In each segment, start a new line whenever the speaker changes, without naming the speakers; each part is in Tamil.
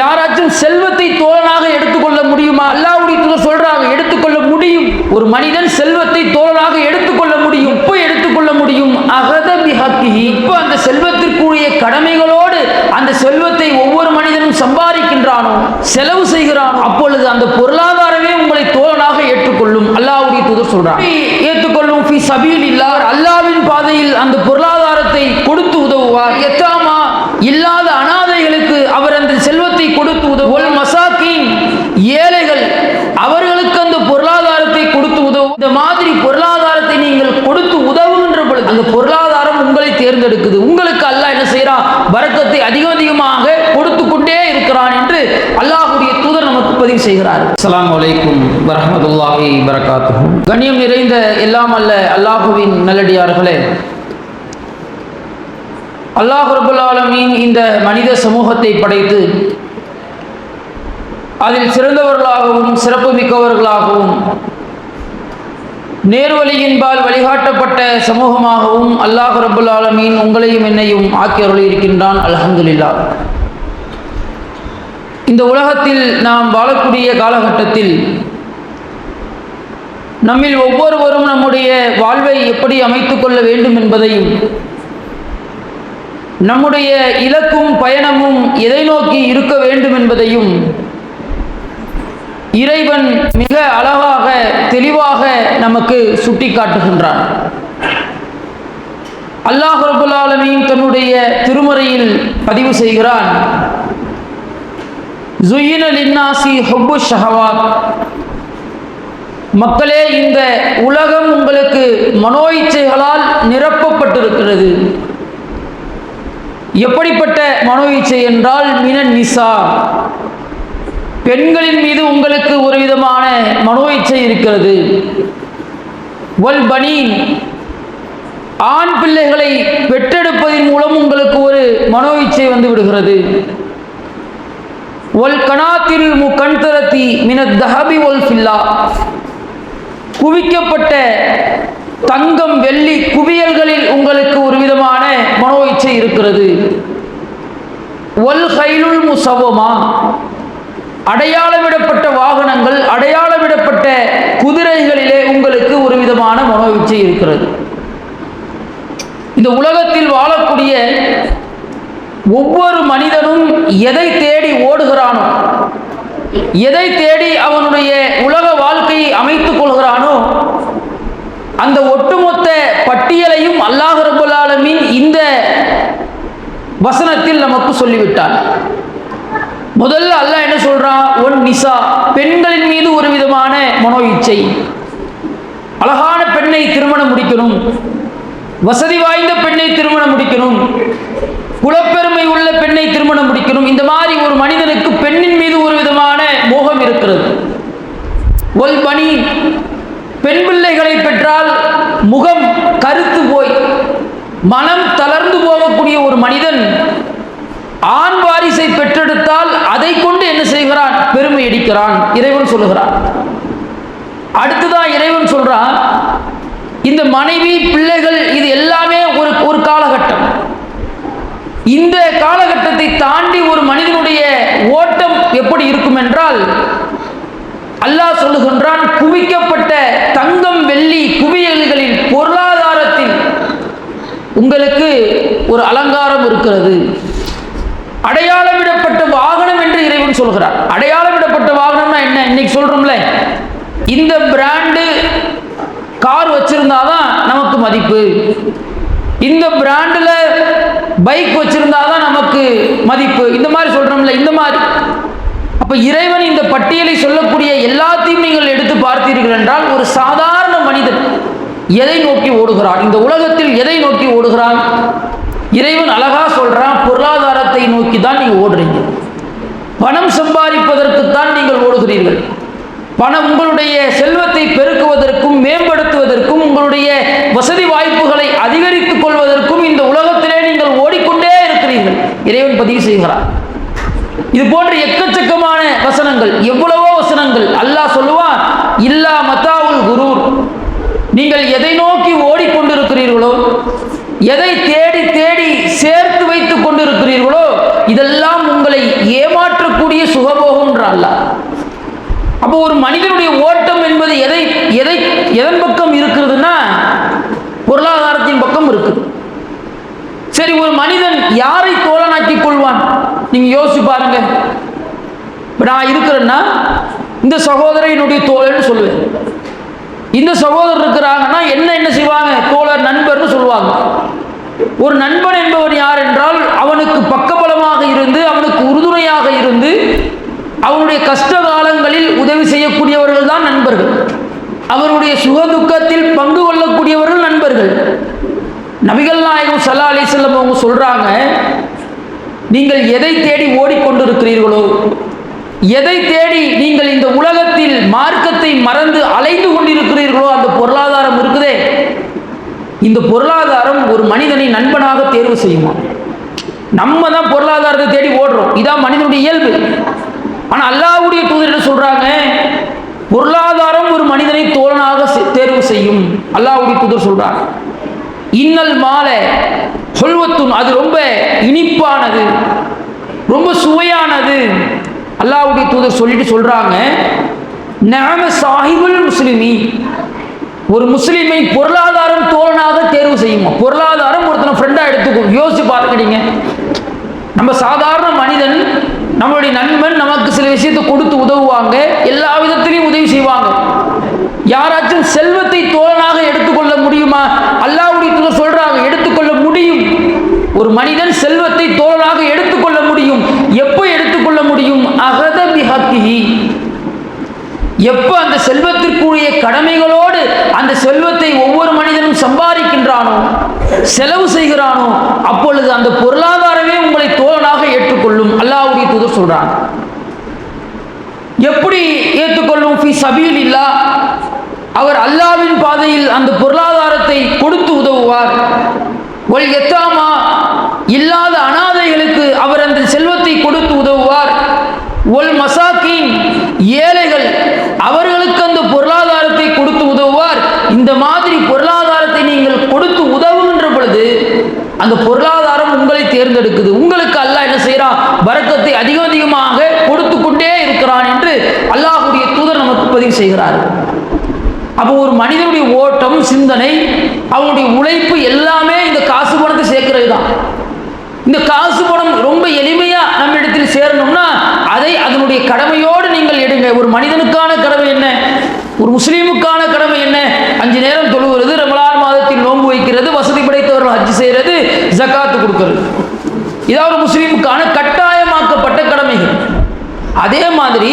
யாராச்சும் செல்வத்தை தோழனாக எடுத்துக்கொள்ள முடியுமா? அல்லாஹ்வுடைய தூதர் சொல்றாங்க எடுத்துக்கொள்ள முடியும். ஒரு மனிதன் செல்வத்தை தோழனாக எடுத்துக்கொள்ள முடியும். எப்போ எடுத்துக்கொள்ள முடியும்? அகத பிஹக்கிஹி. இப்போ அந்த செல்வத்திற்குரிய கடமைகளோடு அந்த செல்வத்தை ஒவ்வொரு மனிதனும் சம்பாதிக்கின்றானோ செலவு செய்கிறானோ அப்பொழுது அந்த பொருளாதாரமே உங்களை தோழனாக ஏற்றுக்கொள்ளும். அல்லாஹ்வுடைய தூதர் சொல்றாங்க. ஏற்றுக்கொள்ளும். ஃபி சபீல் இல்லார் அல்லாவின் பாதையில் அந்த பொருளாதாரத்தை கொடுத்து உதவுவார். எத்தாமா? இல்லாத கொடுத்து உதவுவல் மசாக்கின் ஏழைகள் அவர்களுக்கு அந்த பொருளாதாரத்தை கொடுத்து உதவும். இந்த மாதிரி பொருளாதாரத்தை நீங்கள் கொடுத்து உதவுகின்ற பொழுது அந்த பொருளாதாரம் உங்களை தேர்ந்தெடுக்குது. உங்களுக்கு அல்லாஹ் என்ன செய்யறான் வரக்கத்தை அதிகம் அதிகமாக கொடுத்து கொண்டே இருக்கிறான் என்று அல்லாஹ்வுடைய தூதர் நமக்கு பதிவு செய்கிறார். அஸ்ஸலாமு அலைக்கும் வரஹ்மத்துல்லாஹி வரகாத்துஹு. கண்ணியம் நிறைந்த எல்லாம் அல்ல அல்லாஹுவின் நல்லடியார்களே. அல்லாஹ் ரபுல் ஆலமீன் இந்த மனித சமூகத்தை படைத்து அதில் சிறந்தவர்களாகவும் சிறப்பு மிக்கவர்களாகவும் நேர்வழியின்பால் வழிகாட்டப்பட்ட சமூகமாகவும் அல்லாஹ் ரபுல் ஆலமீன் உங்களையும் என்னையும் ஆக்கி அருளி இருக்கின்றான் அல்ஹம்துலில்லா இந்த உலகத்தில் நாம் வாழக்கூடிய காலகட்டத்தில் நம்மில் ஒவ்வொருவரும் நம்முடைய வாழ்வை எப்படி அமைத்து கொள்ள வேண்டும் என்பதையும் நம்முடைய இலக்கும் பயணமும் எதை நோக்கி இருக்க வேண்டும் என்பதையும் இறைவன் மிக அழகாக தெளிவாக நமக்கு சுட்டிக்காட்டுகின்றான். அல்லாஹ் ரபுல் தன்னுடைய திருமறையில் பதிவு செய்கிறான். ஜுயின லின்னாசி ஷஹவாத் மக்களே இந்த உலகம் உங்களுக்கு மனோ இச்சைகளால் நிரப்பப்பட்டிருக்கிறது. எப்படிப்பட்ட மனோ இச்சை என்றால் மினன் நிசா. பெண்களின் மீது உங்களுக்கு ஒரு விதமான மனோ இச்சை இருக்கிறது. ஒல் பனீன். ஆண் பிள்ளைகளை பெற்றெடுப்பதன் மூலம் உங்களுக்கு ஒரு மனோ இச்சை வந்து விடுகிறது. ஒல் கணாத்தில் மு கண்தரத்தி மின தஹபி ஒல் ஃபில்லா. குவிக்கப்பட்ட தங்கம் வெள்ளி குவியல்களில் உங்களுக்கு ஒரு விதமான மனோ இச்சை இருக்கிறது. ஒல் ஹைலுல் முசவமா அடையாளமிடப்பட்ட வாகனங்கள் அடையாளமிடப்பட்ட குதிரைகளிலே உங்களுக்கு ஒரு விதமான மனோவீச்சை இருக்கிறது. இந்த உலகத்தில் வாழக்கூடிய ஒவ்வொரு மனிதனும் எதை தேடி ஓடுகிறானோ எதை தேடி அவனுடைய உலக வாழ்க்கையை அமைத்துக் கொள்கிறானோ அந்த ஒட்டுமொத்த பட்டியலையும் அல்லாஹ் ரபுல்லாலமின் இந்த வசனத்தில் நமக்கு சொல்லிவிட்டான். முதல்ல அல்லாஹ் என்ன சொல்றான் ஒன் நிசா. பெண்களின் மீது ஒரு விதமான மனோ இச்சை. அழகான பெண்ணை திருமணம் முடிக்கணும். வசதி வாய்ந்த பெண்ணை திருமணம் முடிக்கணும். குலப்பெருமை உள்ள பெண்ணை திருமணம் முடிக்கணும். இந்த மாதிரி ஒரு மனிதனுக்கு பெண்ணின் மீது ஒரு விதமான மோகம் இருக்கிறது. ஒல் பணி பெண் பிள்ளைகளை பெற்றால் முகம் கருத்து போய் மனம் தளர்ந்து போகக்கூடிய ஒரு மனிதன் ஆண் வாரிசை பெற்றெடுத்தால் அதை கொண்டு என்ன செய்கிறான்? பெருமை அடிக்கிறான் இறைவன் சொல்லுகிறான். அடுத்ததான் இறைவன் சொல்றான் இந்த மனைவி பிள்ளைகள் இது எல்லாமே ஒரு ஒரு காலகட்டம். இந்த காலகட்டத்தை தாண்டி ஒரு மனிதனுடைய ஓட்டம் எப்படி இருக்கும் என்றால் அல்லாஹ் சொல்லுகின்றான் குவிக்கப்பட்ட தங்கம் வெள்ளி குவியல்களின் பொருளாதாரத்தில் உங்களுக்கு ஒரு அலங்காரம் இருக்கிறது. அடையாளமிடப்பட்ட வாகனம் இறைவன் சொல்கிறார். அடையாளமிடப்பட்ட வாகனம்னா என்ன? இன்னைக்கு சொல்றோம்ல. இந்த பிராண்டு கார் வச்சிருந்தாதான் நமக்கு மதிப்பு. இந்த பிராண்டில் பைக் வச்சிருந்தாதான் நமக்கு மதிப்பு. இந்த மாதிரி சொல்றோம்ல இந்த மாதிரி. அப்ப இறைவன் இந்த பட்டியலை சொல்லக்கூடிய எல்லாத்தையும் நீங்கள் எடுத்து பார்த்தீர்கள் என்றால் ஒரு சாதாரண மனிதன் எதை நோக்கி ஓடுகிறான்? இந்த உலகத்தில் எதை நோக்கி ஓடுகிறான்? இறைவன் அழகா சொல்றான் பொருளாதாரத்தை நோக்கி தான் நீங்க ஓடுறீங்க. பணம் சம்பாதிப்பதற்கு தான் நீங்கள் ஓடுகிறீர்கள். பணம் உங்களுடைய செல்வத்தை பெருக்குவதற்கும் மேம்படுத்துவதற்கும் உங்களுடைய வசதி வாய்ப்புகளை அதிகரித்துக் கொள்வதற்கும் இந்த உலகத்திலே நீங்கள் ஓடிக்கொண்டே இருக்கிறீர்கள். இறைவன் பதிவு செய்கிறார். இது போன்ற எக்கச்சக்கமான வசனங்கள் எவ்வளவோ வசனங்கள் அல்லாஹ் சொல்லுவான் இல்லா மத்தாவுல் குரூர். நீங்கள் எதை நோக்கி ஓடிக்கொண்டிருக்கிறீர்களோ எதை தேடி தேடி சேர்த்து வைத்துக் கொண்டிருக்கிறீர்களோ இதெல்லாம் உங்களை ஏமாற்றக்கூடிய சொல்றான் அல்ல. அப்போ ஒரு மனிதனுடைய ஓட்டம் என்பது எதை எதை எதன் பக்கம் இருக்கிறதுன்னா பொருளாதாரத்தின் பக்கம் இருக்குது. சரி ஒரு மனிதன் யாரை தோழனாக்கி கொள்வான்? நீங்க யோசிச்சு பாருங்க. நான் இருக்கிறேன்னா இந்த சகோதரனுடைய தோழன்னு சொல்லுவேன். இந்த சகோதரர் இருக்கிறாங்கன்னா என்ன என்ன ஒரு நண்பன் என்பவன் யார் என்றால் அவனுக்கு பக்கபலமாக இருந்து அவனுக்கு உறுதுணையாக இருந்து அவனுடைய கஷ்ட காலங்களில் உதவி செய்யக்கூடியவர்கள் தான் நண்பர்கள். அவருடைய சுகதுக்கத்தில் பங்கு கொள்ளக்கூடியவர்கள் நண்பர்கள். நபிகள் நாயகம் சல்லா அலிசல்லம் அவங்க சொல்றாங்க நீங்கள் எதை தேடி ஓடிக்கொண்டிருக்கிறீர்களோ எதை தேடி நீங்கள் இந்த உலகத்தில் மார்க்கத்தை மறந்து அலைந்து கொண்டிருக்கிறீர்களோ அந்த பொருளாதாரம் இந்த பொருளாதாரம் ஒரு மனிதனை நண்பனாக தேர்வு செய்யுமா? நம்ம தான் பொருளாதாரத்தை தேடி ஓடுறோம். இதான் மனிதனுடைய இயல்பு. ஆனால் அல்லாவுடைய தூதர் என்ன சொல்கிறாங்க பொருளாதாரம் ஒரு மனிதனை தோழனாக செ- தேர்வு செய்யும். அல்லாவுடைய தூதர் சொல்கிறார் இன்னல் மாலை சொல்வத்தும் அது ரொம்ப இனிப்பானது ரொம்ப சுவையானது. அல்லாஹ்வுடைய தூதர் சொல்லிட்டு சொல்கிறாங்க நாம சாஹிபுல் முஸ்லிமி ஒரு முஸ்லீமை பொருளாதாரம் தோழனாக தேர்வு செய்யுமா பொருளாதாரம் ஒருத்தனை ஃப்ரெண்டாக எடுத்துக்கும் யோசிச்சு பார்த்துக்கிட்டீங்க. நம்ம சாதாரண மனிதன் நம்மளுடைய நண்பன் நமக்கு சில விஷயத்தை கொடுத்து உதவுவாங்க. எல்லா விதத்திலையும் உதவி செய்வாங்க. யாராச்சும் செல்வத்தை தோழனாக எடுத்துக்கொள்ள முடியுமா? அல்லாவுடைய சொல்றாங்க எடுத்துக்கொள்ள முடியும். ஒரு மனிதன் செல்வத்தை தோழனாக எடுத்துக்கொள்ள முடியும். எப்போ எடுத்துக்கொள்ள முடியும்? அகத பிஹக்கிஹி எப்போ அந்த செல்வத்திற்குரிய கடமைகளோடு அந்த செல்வத்தை ஒவ்வொரு மனிதனும் சம்பாதிக்கின்றானோ செலவு செய்கிறானோ அப்பொழுது அந்த பொருளாதாரமே உங்களை தோழனாக ஏற்றுக்கொள்ளும். அல்லாவுடைய தூதர் சொல்றான். எப்படி ஏற்றுக்கொள்ளும்? ஃபி சபீல் இல்லா அவர் அல்லாவின் பாதையில் அந்த பொருளாதாரத்தை கொடுத்து உதவுவார். ஒல் எத்தாமா இல்லாத அனாதைகளுக்கு அவர் அந்த செல்வத்தை கொடுத்து உதவு ஒல் மசாக்கின் ஏழைகள் அவர்களுக்கு அந்த பொருளாதாரத்தை கொடுத்து உதவுவார் இந்த மாதிரி பொருளாதாரத்தை நீங்கள் கொடுத்து உதவுகின்ற பொழுது அந்த பொருளாதாரம் உங்களை தேர்ந்தெடுக்குது. உங்களுக்கு அல்லாஹ் என்ன செய்யறான் வரக்கத்தை அதிகம் அதிகமாக கொடுத்து கொண்டே இருக்கிறான் என்று அல்லாஹுடைய தூதர் நமக்கு பதிவு செய்கிறார். அப்போ ஒரு மனிதனுடைய ஓட்டம் சிந்தனை அவனுடைய உழைப்பு எல்லாமே இந்த காசு பணத்தை சேர்க்கிறது தான் இந்த காசு பணம் ரொம்ப எளிமையா நம்ம இடத்தில் சேரணும்னா அதை அதனுடைய கடமையோடு நீங்கள் எடுங்க. ஒரு மனிதனுக்கான கடமை என்ன? ஒரு முஸ்லீமுக்கான கடமை என்ன? அஞ்சு நேரம் தொழுகிறது ரமலான் வசதி ஹஜ் செய்கிறது ஜக்காத்து கொடுக்கறது. இதான் ஒரு முஸ்லீமுக்கான கட்டாயமாக்கப்பட்ட கடமைகள். அதே மாதிரி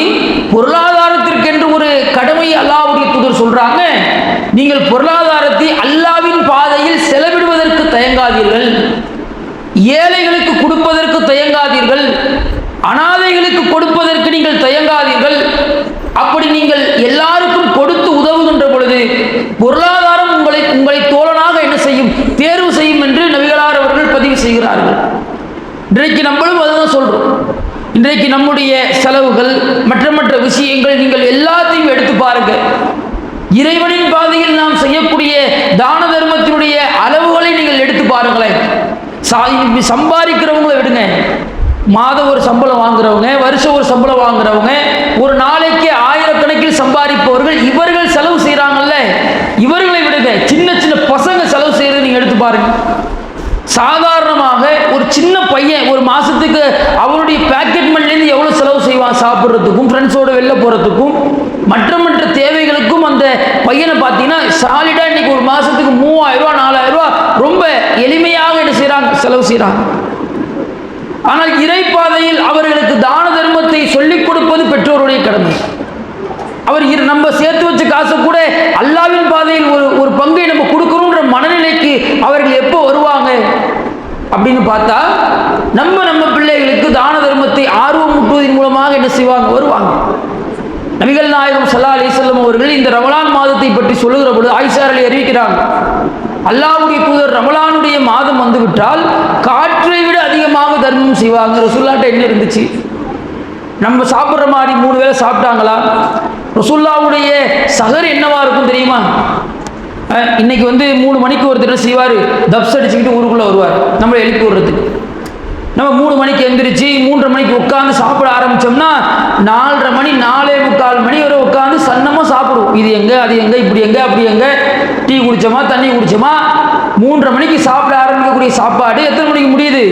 பொருளாதாரத்திற்கென்று ஒரு கடமை அல்லாவுடைய தூதர் சொல்றாங்க நீங்கள் பொருளாதாரத்தை அல்லாவின் பாதையில் செலவிடுவதற்கு தயங்காதீர்கள். ஏழைகளுக்கு கொடுப்பதற்கு தயங்காதீர்கள். அனாதைகளுக்கு கொடுப்பதற்கு நீங்கள் தயங்காதீர்கள். அப்படி நீங்கள் எல்லா கொடுத்து உதவுகின்ற பொழுது பொருளாதாரம் உங்களை உங்களை தோழனாக என்ன செய்யும் தேர்வு செய்யும் என்று நபிகளார் அவர்கள் பதிவு செய்கிறார்கள் இன்றைக்கு நம்மளும் அதுதான் சொல்கிறோம் இன்றைக்கு நம்முடைய செலவுகள் மற்ற மற்ற விஷயங்கள் நீங்கள் எல்லாத்தையும் எடுத்து பாருங்க. இறைவனின் பாதையில் நாம் செய்யக்கூடிய தான தர்மத்தினுடைய அளவுகளை நீங்கள் எடுத்து பாருங்களேன். சா- இப்படி சம்பாதிக்கிறவங்கள விடுங்க. மாதம் ஒரு சம்பளம் வாங்குறவங்க வருஷம் ஒரு சம்பளம் வாங்குறவங்க ஒரு நாளைக்கு ஆயிரக்கணக்கில் சம்பாதிப்பவர்கள் இவர் செலவு செய்கிறாங்கல்ல இவர்களை விடுங்க சின்ன சின்ன பசங்க செலவு செய்யறது நீங்க எடுத்து பாருங்க சாதாரணமாக ஒரு சின்ன பையன் ஒரு மாதத்துக்கு அவனுடைய பேக்கெட் மணிலேருந்து எவ்வளோ செலவு செய்வான் சாப்பிட்றதுக்கும் ஃப்ரெண்ட்ஸோடு வெளில போகிறதுக்கும் மற்ற மற்ற தேவைகளுக்கும் அந்த பையனை பார்த்தீங்கன்னா சாலிடாக இன்னைக்கு ஒரு மாதத்துக்கு மூவாயிரரூவா நாலாயிரரூவா ரொம்ப எளிமையாக என்ன செய்கிறாங்க செலவு செய்கிறாங்க ஆனால் இறைப்பாதையில் அவர்களுக்கு தான தர்மத்தை சொல்லிக் கொடுப்பது பெற்றோருடைய கடமை. அவர் இரு நம்ம சேர்த்து வச்ச காசை கூட அல்லாவின் பாதையில் ஒரு ஒரு பங்கை நம்ம கொடுக்கணுன்ற மனநிலைக்கு அவர்கள் எப்போ வருவாங்க? அப்படின்னு பார்த்தா நம்ம நம்ம பிள்ளைகளுக்கு தான தர்மத்தை ஆர்வம் ஊட்டுவதன் மூலமாக என்ன செய்வாங்க? வருவாங்க. நபிகள் நாயகம் சல்லா அலிசல்லம் அவர்கள் இந்த ரமலான் மாதத்தை பற்றி சொல்லுகிற பொழுது ஆயிஷார் அலி அறிவிக்கிறாங்க. அல்லாவுடைய தூதர் ரமலானுடைய மாதம் வந்துவிட்டால் காற்றை விட அதிகமாக தர்மம் செய்வாங்க. ரசுல்லாட்ட என்ன இருந்துச்சு? நம்ம சாப்பிட்ற மாதிரி மூணு வேளை சாப்பிட்டாங்களா? ரசுல்லாவுடைய சகர் என்னவா இருக்கும் தெரியுமா? இன்னைக்கு வந்து மூணு மணிக்கு ஒருத்தர் செய்வார்? தப்ஸ் அடிச்சுக்கிட்டு ஊருக்குள்ளே வருவார். நம்மளை எழுப்பி விடுறதுக்கு. நம்ம மூணு மணிக்கு எந்திரிச்சு மூன்றரை மணிக்கு உட்காந்து சாப்பிட ஆரம்பிச்சோம்னா நாலரை மணி நாலே முக்கால் மணி வரை உட்காந்து சன்னமாக சாப்பிடுவோம். இது எங்கே அது எங்கே இப்படி எங்கே அப்படி எங்கே? டீ குடித்தோமா தண்ணி குடித்தோமா மூன்றரை மணிக்கு சாப்பிட ஆரம்பிக்கக்கூடிய சாப்பாடு எத்தனை மணிக்கு முடியுது?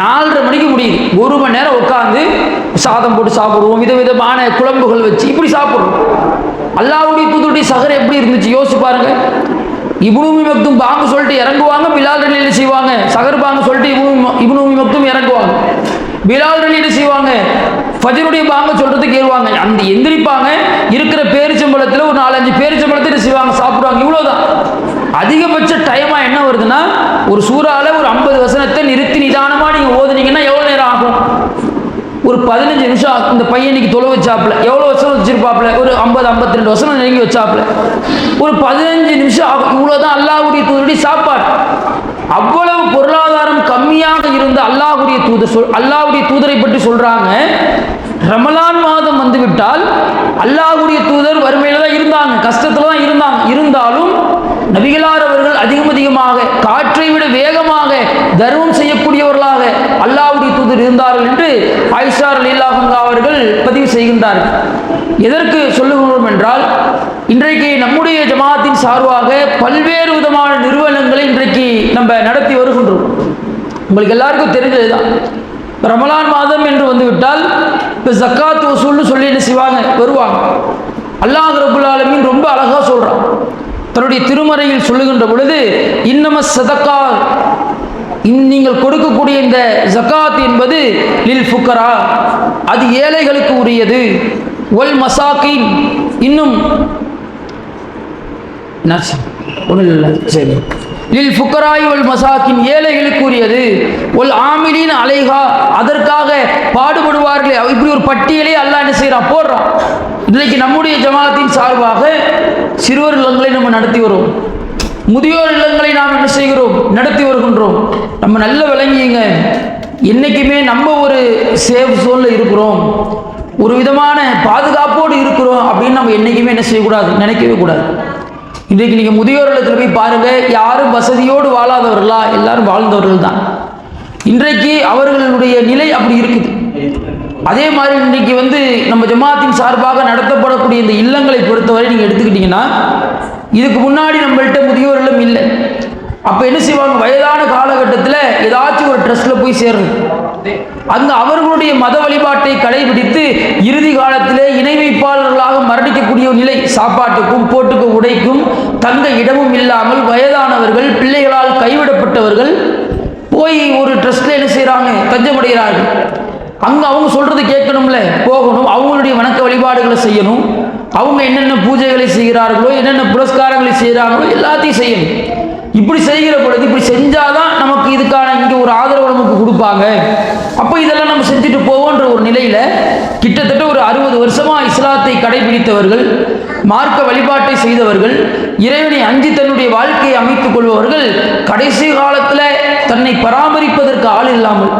நாலரை மணிக்கு முடியுது. ஒரு மணி நேரம் உட்காந்து சாதம் போட்டு சாப்பிடுவோம். விதவிதமான குழம்புகள் வச்சு இப்படி சாப்பிடுவோம். அல்லாவுடைய புதுடைய சகரை எப்படி இருந்துச்சு? யோசிச்சு பாருங்கள் இபுனூமி மக்தும் பாங்கு சொல்லிட்டு இறங்குவாங்க பிலால் ரலியில் செய்வாங்க. சகர் பாங்கு சொல்லிட்டு இபுனு இபுனூமி மக்தும் இறங்குவாங்க. பிலால் ரலியில் செய்வாங்க. ஃபஜருடைய பாங்க சொல்றதுக்கு ஏறுவாங்க. அந்த எந்திரிப்பாங்க. இருக்கிற பேரிச்சம்பழத்தில் ஒரு நாலஞ்சு பேரிச்சம்பழத்தில் செய்வாங்க? சாப்பிடுவாங்க. இவ்வளோதான் அதிகபட்ச டைமாக என்ன வருதுன்னா ஒரு சூறால ஒரு ஐம்பது வசனத்தை நிறுத்தி நிதானமாக நீங்கள் ஓதுனீங்கன்னா எவ்வளோ பதினஞ்சு நிமிஷம் இந்த பையனுக்கு தொலை வச்சாப்புல. எவ்வளோ வசனம் வச்சிருப்பாப்புல? ஒரு ஐம்பது ஐம்பத்தி ரெண்டு வசனம் நெருங்கி வச்சாப்புல. ஒரு பதினஞ்சு நிமிஷம் ஆகும். இவ்வளோதான் அல்லாஹ்வுடைய தூதருடைய சாப்பாடு. அவ்வளவு பொருளாதாரம் கம்மியாக இருந்த அல்லாஹுடைய தூதர் சொல் அல்லாஹுடைய தூதரை பற்றி சொல்கிறாங்க ரமலான் மாதம் வந்துவிட்டால் அல்லாஹ்வுடைய தூதர் வறுமையில தான் இருந்தாங்க. கஷ்டத்தில் தான் இருந்தாங்க. இருந்தாலும் நபிகளார் அவர்கள் அதிகம் அதிகமாக காற்றை விட வேகமாக தர்மம் செய்யக்கூடியவர்களாக அல்லாவுடைய தூதர் இருந்தார்கள் என்று ஆயிஷார் லீலாஹங்கா அவர்கள் பதிவு செய்கின்றார்கள். எதற்கு சொல்லுகிறோம் என்றால் இன்றைக்கு நம்முடைய ஜமாத்தின் சார்பாக பல்வேறு விதமான நிறுவனங்களை இன்றைக்கு நம்ம நடத்தி வருகின்றோம். உங்களுக்கு எல்லாருக்கும் தெரிஞ்சதுதான். ரமலான் மாதம் என்று வந்துவிட்டால் இப்போ ஜக்காத் வசூல்னு சொல்லி என்ன செய்வாங்க? வருவாங்க. அல்லாஹ் ரபுல் ரொம்ப அழகாக சொல்கிறான் தன்னுடைய திருமறையில் சொல்லுகின்ற பொழுது இன்னம சதக்கா நீங்கள் கொடுக்கக்கூடிய இந்த ஜகாத் என்பது லில் ஃபுக்கரா. அது ஏழைகளுக்கு உரியது. ஒல் மசாக்கின் இன்னும் ஒன்றும் இல்லை சரி. லில் ஃபுக்கராய் ஒல் மசாக்கின் ஏழைகளுக்கு உரியது. ஒல் ஆமிலின் அலைகா அதற்காக பாடுபடுவார்களே இப்படி ஒரு பட்டியலே அல்லாஹ் என்ன செய்கிறான் போடுறான். இன்றைக்கு நம்முடைய ஜமாத்தின் சார்பாக சிறுவர் இல்லங்களை நம்ம நடத்தி வரோம். முதியோர் இல்லங்களை நாம் என்ன செய்கிறோம்? நடத்தி வருகின்றோம். நம்ம நல்ல விளங்கிங்க. என்றைக்குமே நம்ம ஒரு சேஃப் ஜோனில் இருக்கிறோம். ஒரு விதமான பாதுகாப்போடு இருக்கிறோம் அப்படின்னு நம்ம என்றைக்குமே என்ன செய்யக்கூடாது? நினைக்கவே கூடாது. இன்றைக்கு நீங்கள் முதியோர் இல்லத்தில் போய் பாருங்கள் யாரும் வசதியோடு வாழாதவர்களா? எல்லாரும் வாழ்ந்தவர்கள் தான் இன்றைக்கு அவர்களுடைய நிலை அப்படி இருக்குது. அதே மாதிரி இன்றைக்கு வந்து நம்ம ஜமாத்தின் சார்பாக நடத்தப்படக்கூடிய இந்த இல்லங்களை பொறுத்தவரை நீங்கள் எடுத்துக்கிட்டிங்கன்னா இதுக்கு முன்னாடி நம்மள்கிட்ட முதியோர்களும் இல்லை. அப்போ என்ன செய்வாங்க? வயதான காலகட்டத்தில் ஏதாச்சும் ஒரு ட்ரஸ்ட்டில் போய் சேரணும். அங்கு அவர்களுடைய மத வழிபாட்டை கடைபிடித்து இறுதி காலத்திலே இணை வைப்பாளர்களாக மரணிக்கக்கூடிய நிலை சாப்பாட்டுக்கும் போட்டுக்கு உடைக்கும் தங்க இடமும் இல்லாமல் வயதானவர்கள் பிள்ளைகளால் கைவிடப்பட்டவர்கள் போய் ஒரு ட்ரஸ்ட்டில் என்ன செய்கிறாங்க தஞ்சமடைகிறார்கள். அங்கே அவங்க சொல்கிறது கேட்கணும்ல. போகணும். அவங்களுடைய வணக்க வழிபாடுகளை செய்யணும். அவங்க என்னென்ன பூஜைகளை செய்கிறார்களோ என்னென்ன புரஸ்காரங்களை செய்கிறாங்களோ எல்லாத்தையும் செய்யணும். இப்படி செய்கிற பொழுது இப்படி செஞ்சாதான் நமக்கு இதுக்கான இங்கே ஒரு ஆதரவு நமக்கு கொடுப்பாங்க. அப்போ இதெல்லாம் நம்ம செஞ்சுட்டு போவோன்ற ஒரு நிலையில் கிட்டத்தட்ட ஒரு அறுபது வருஷமாக இஸ்லாத்தை கடைபிடித்தவர்கள் மார்க்க வழிபாட்டை செய்தவர்கள் இறைவனை அஞ்சி தன்னுடைய வாழ்க்கையை அமைத்துக் கொள்பவர்கள் கடைசி காலத்தில் தன்னை பராமரிப்பதற்கு ஆள் இல்லாமல்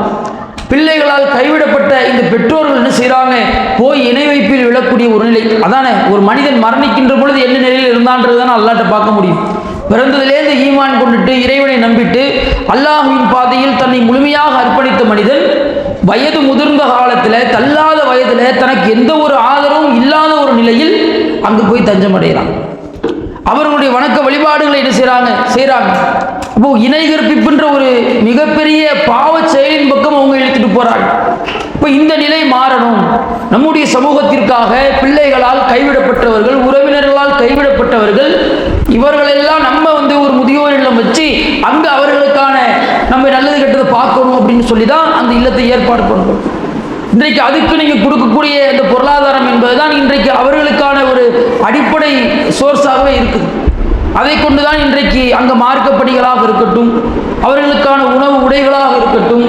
பிள்ளைகளால் கைவிடப்பட்ட இந்த பெற்றோர்கள் என்ன செய்கிறாங்க போய் இணை வைப்பில் விழக்கூடிய ஒரு நிலை. அதானே ஒரு மனிதன் மரணிக்கின்ற பொழுது என்ன நிலையில் இருந்தான்றது தானே அல்லாட்ட பார்க்க முடியும். பிறந்ததிலேருந்து ஈமான் கொண்டுட்டு இறைவனை நம்பிட்டு அல்லாஹின் பாதையில் தன்னை முழுமையாக அர்ப்பணித்த மனிதன் வயது முதிர்ந்த காலத்தில் தள்ளாத வயதில் தனக்கு எந்த ஒரு ஆதரவும் இல்லாத ஒரு நிலையில் அங்கு போய் தஞ்சமடைகிறான். அவர்களுடைய வணக்க வழிபாடுகளை என்ன செய்கிறாங்க செய்கிறாங்க அப்போ இணை கற்பிப்புன்ற ஒரு மிகப்பெரிய பாவ செயலின் பக்கம் அவங்க இழுத்துட்டு போறாங்க. இப்போ இந்த நிலை மாறணும். நம்முடைய சமூகத்திற்காக பிள்ளைகளால் கைவிடப்பட்டவர்கள் உறவினர்களால் கைவிடப்பட்டவர்கள் இவர்களெல்லாம் நம்ம வந்து ஒரு முதியோர் இல்லம் வச்சு அங்கே அவர்களுக்கான நம்ம நல்லது கெட்டதை பார்க்கணும் அப்படின்னு சொல்லி தான் அந்த இல்லத்தை ஏற்பாடு பண்ணுறோம் இன்றைக்கு அதுக்கு நீங்கள் கொடுக்கக்கூடிய அந்த பொருளாதாரம் என்பதுதான் இன்றைக்கு அவர்களுக்கான ஒரு அடிப்படை சோர்ஸாகவே இருக்குது. அதை கொண்டு தான் இன்றைக்கு அங்கே மார்க்கப்படிகளாக இருக்கட்டும் அவர்களுக்கான உணவு உடைகளாக இருக்கட்டும்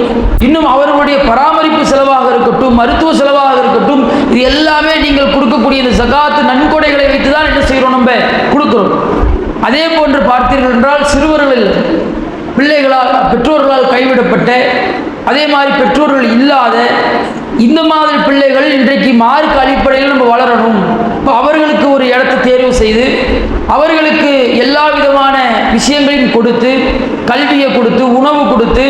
இன்னும் அவர்களுடைய பராமரிப்பு செலவாக இருக்கட்டும் மருத்துவ செலவாக இருக்கட்டும் இது எல்லாமே நீங்கள் கொடுக்கக்கூடிய இந்த சகாத்து நன்கொடைகளை வைத்து தான் என்ன செய்கிறோம் நம்ம? கொடுக்குறோம். அதே போன்று பார்த்தீர்கள் என்றால் சிறுவர்கள் பிள்ளைகளால் பெற்றோர்களால் கைவிடப்பட்ட அதே மாதிரி பெற்றோர்கள் இல்லாத இந்த மாதிரி பிள்ளைகள் இன்றைக்கு மார்க் அடிப்படையில் நம்ம வளரணும். இப்போ அவர்களுக்கு ஒரு இடத்தை தேர்வு செய்து அவர்களுக்கு எல்லா விதமான விஷயங்களையும் கொடுத்து கல்வியை கொடுத்து உணவு கொடுத்து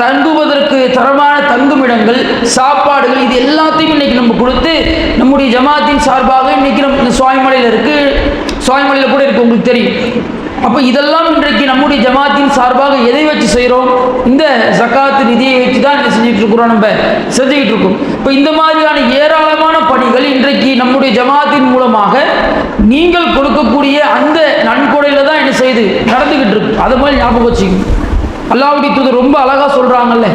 தங்குவதற்கு தரமான தங்குமிடங்கள் சாப்பாடுகள் இது எல்லாத்தையும் இன்னைக்கு நம்ம கொடுத்து நம்முடைய ஜமாத்தின் சார்பாக இன்னைக்கு நம்ம இந்த சுவாமிமலையில் இருக்குது சுவாமிமலையில் கூட இருக்குது உங்களுக்கு தெரியும். அப்போ இதெல்லாம் இன்றைக்கு நம்முடைய ஜமாத்தின் சார்பாக எதை வச்சு செய்கிறோம் இந்த ஜக்காத்து நிதியை வச்சு தான் என்ன செஞ்சுட்டு இருக்கிறோம் நம்ம. செஞ்சுக்கிட்டு இருக்கோம். இப்போ இந்த மாதிரியான ஏராளமான பணிகள் இன்றைக்கு நம்முடைய ஜமாத்தின் மூலமாக நீங்கள் கொடுக்கக்கூடிய அந்த நன்கொடையில் தான் என்ன செய்து நடந்துக்கிட்டு இருக்கு. அதை மாதிரி ஞாபகம் வச்சுக்கணும். அல்லாவுடைய தூதர் ரொம்ப அழகாக சொல்கிறாங்கல்ல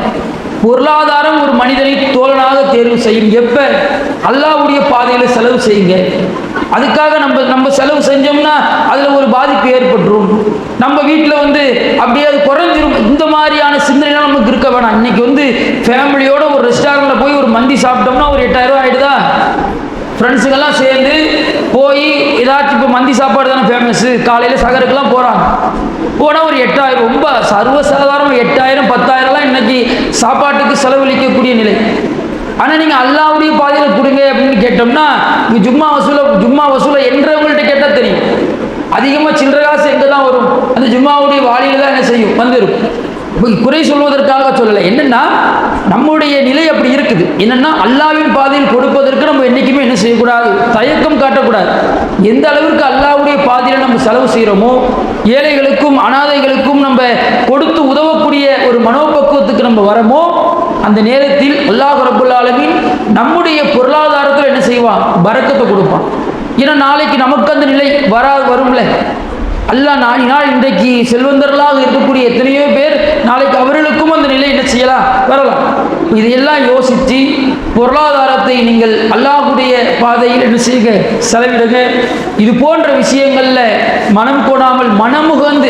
பொருளாதாரம் ஒரு மனிதனை தோழனாக தேர்வு செய்யும். எப்போ? அல்லாவுடைய பாதையில் செலவு செய்யுங்க. அதுக்காக நம்ம நம்ம செலவு செஞ்சோம்னா அதில் ஒரு பாதிப்பு ஏற்பட்டுரும். நம்ம வீட்டில் வந்து அப்படியே அது கொடுக்க வேணாம். இன்னைக்கு வந்து ஃபேமிலியோட ஒரு ரெஸ்டாரண்ட்டில் போய் ஒரு மந்தி சாப்பிட்டோம்னா ஒரு எட்டாயிரம் ரூபா ஆயிடுதா? ஃப்ரெண்ட்ஸுங்கெல்லாம் சேர்ந்து போய் ஏதாச்சும் இப்போ மந்தி சாப்பாடு தானே ஃபேமஸ்ஸு காலையில் சகருக்கெல்லாம் போகிறாங்க போனால் ஒரு எட்டாயிரம் ரொம்ப சர்வசாதாரணம் எட்டாயிரம் பத்தாயிரம்லாம் இன்னைக்கு சாப்பாட்டுக்கு செலவழிக்கக்கூடிய நிலை. ஆனால் நீங்கள் அல்லாவுடைய பாதையில் கொடுங்க அப்படின்னு கேட்டோம்னா இங்கே ஜும்மா வசூல ஜும்மா வசூல என்றவங்கள்ட்ட கேட்டால் தெரியும். அதிகமாக சில்லற காசு எங்கே தான் வரும்? அந்த ஜும்மாவுடைய வாளியில் தான் என்ன செய்யும் வந்துடும் இப்போ குறை சொல்வதற்காக சொல்லலை. என்னன்னா நம்முடைய நிலை அப்படி இருக்குது. என்னென்னா அல்லாவின் பாதையில் கொடுப்பதற்கு நம்ம என்றைக்குமே என்ன செய்யக்கூடாது? தயக்கம் காட்டக்கூடாது. எந்த அளவிற்கு அல்லாவுடைய பாதையில் நம்ம செலவு செய்கிறோமோ ஏழைகளுக்கும் அனாதைகளுக்கும் நம்ம கொடுத்து உதவக்கூடிய ஒரு மனோபக்குவத்துக்கு நம்ம வரமோ அந்த நேரத்தில் அல்லாஹ் ரபுல்லாலமின் நம்முடைய பொருளாதாரத்தில் என்ன செய்வான்? பறக்கத்தை கொடுப்பான். ஏன்னா நாளைக்கு நமக்கு அந்த நிலை வரா வரும்ல. அல்லாஹ் நாடினால் இன்றைக்கு செல்வந்தர்களாக இருக்கக்கூடிய எத்தனையோ பேர் நாளைக்கு அவர்களுக்கும் அந்த நிலை என்ன செய்யலாம் வரலாம். இதையெல்லாம் யோசித்து பொருளாதாரத்தை நீங்கள் அல்லாஹுடைய பாதையில் என்ன செய்யுங்க செலவிடுங்க. இது போன்ற விஷயங்களில் மனம் கோடாமல் மனமுகந்து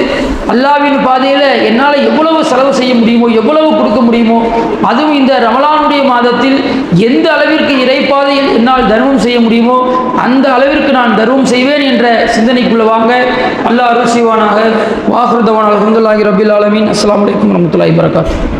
அல்லாவின் பாதையில் என்னால் எவ்வளவு செலவு செய்ய முடியுமோ எவ்வளவு கொடுக்க முடியுமோ அதுவும் இந்த ரமலானுடைய மாதத்தில் எந்த அளவிற்கு இறைப்பாதையில் என்னால் தர்மம் செய்ய முடியுமோ அந்த அளவிற்கு நான் தர்மம் செய்வேன் என்ற சிந்தனைக்குள்ள வாங்க. அல்லாஹ் அருள் செய்வானாக. வாஹ்ருதவான். அலமதுல்லாஹி ரபில் ஆலமின். அஸ்லாம் வலைக்கம் வரமத்துல்லாஹி வரகாத்து